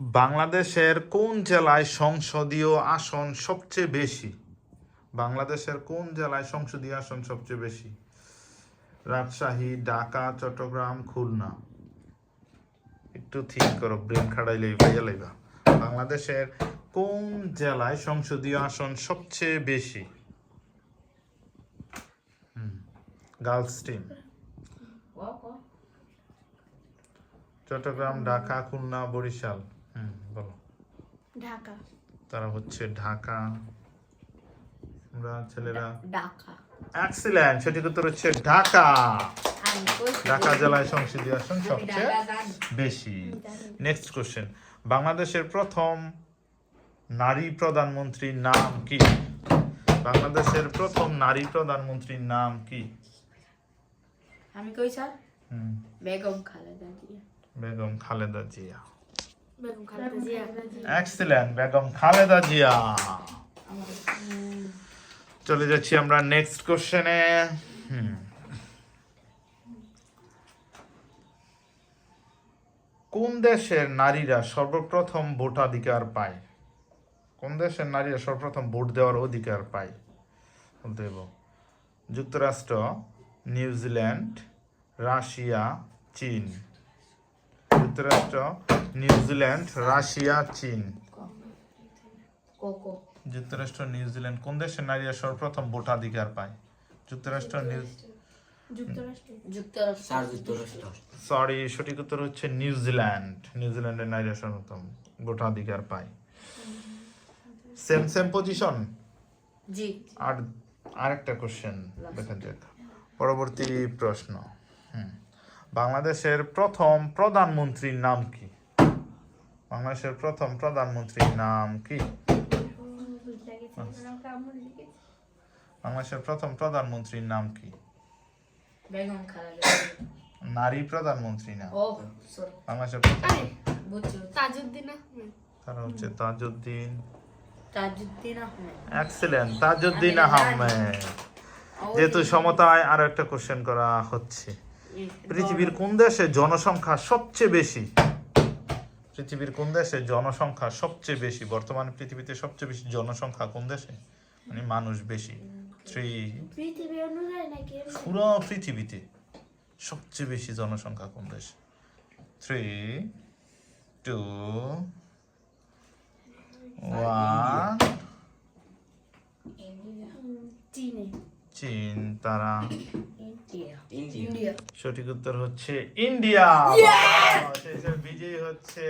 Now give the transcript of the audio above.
বাংলাদেশের কোন জেলায় সংসদীয় আসন সবচেয়ে বেশি? বাংলাদেশের কোন জেলায় সংসদীয় আসন সবচেয়ে বেশি? রাজশাহী ঢাকা চট্টগ্রাম খুলনা। একটু ঠিক করো ব্রেন খাড়াইলেই পাইয়া লাইবা বাংলাদেশের কোন জেলায় সংসদীয় আসন সবচেয়ে বেশি? Girls team Chittagong Dhaka Khulna Barishal. Dhaka. তারা হচ্ছে ঢাকা। আমরা ছেলেরা ঢাকা। এক্সিলেন্ট সঠিক উত্তর হচ্ছে ঢাকা। ঢাকা জেলায় সংসদীয় আসন সবচেয়ে বেশি। নেক্সট কোশ্চেন বাংলাদেশের প্রথম নারী প্রধানমন্ত্রীর নাম কি? বাংলাদেশের প্রথম নারী প্রধানমন্ত্রীর নাম কি? আমি কই স্যার? বেগম খালেদা জিয়া। বেগম খালেদা জিয়া। এক্সিলেন্ট বেগম খালেদা জিয়া। চলে যাচ্ছি আমরা নেক্সট কোশ্চেনে কোন দেশের নারীরা সর্বপ্রথম ভোটাধিকার পায়? কোন দেশের নারীরা সর্বপ্রথম ভোট দেওয়ার অধিকার পায়? বলতে যুক্তরাষ্ট্র, নিউজিল্যান্ড, রাশিয়া, চীন। যুক্তরাষ্ট্র নিউজিল্যান্ড রাশিয়া চীন। যুক্তরাষ্ট্র নিউজিল্যান্ড কোন দেশের নারীরা সর্বপ্রথম ভোটাধিকার পায়? যুক্তরাষ্ট্র সরি সঠিক উত্তর হচ্ছে নিউজিল্যান্ড নিউজিল্যান্ডের নারীরা সর্বপ্রথম ভোটাধিকার পায়। সেম সেম পজিশন জি। আর আরেকটা কোশ্চেন দেখা যাক। পরবর্তী প্রশ্ন। হুম। বাংলাদেশের প্রথম প্রধানমন্ত্রীর নাম কি? বাংলাদেশের প্রথম প্রধানমন্ত্রীর নাম কি? বাংলাদেশের প্রথম প্রধানমন্ত্রীর নাম কি? বেগম খালেদা জিয়া। নারী প্রধানমন্ত্রী না ও বাংলাদেশের তারা হচ্ছে তাজউদ্দিন। এক্সেলেন্ট তাজউদ্দিন আহমেদ। যেহেতু সমতায় আরও একটা কোশ্চেন করা হচ্ছে। পৃথিবীর কোন দেশে জনসংখ্যা সবচেয়ে বেশি? পৃথিবীর কোন দেশে জনসংখ্যা সবচেয়ে বেশি? বর্তমানে পৃথিবীতে সবচেয়ে বেশি জনসংখ্যা কোন দেশে? মানে মানুষ বেশি। থ্রি পুরো পৃথিবীতে সবচেয়ে বেশি জনসংখ্যা কোন দেশে? Three two one. চীন তারা। সঠিক উত্তর হচ্ছে ইন্ডিয়া বিজয়ী হচ্ছে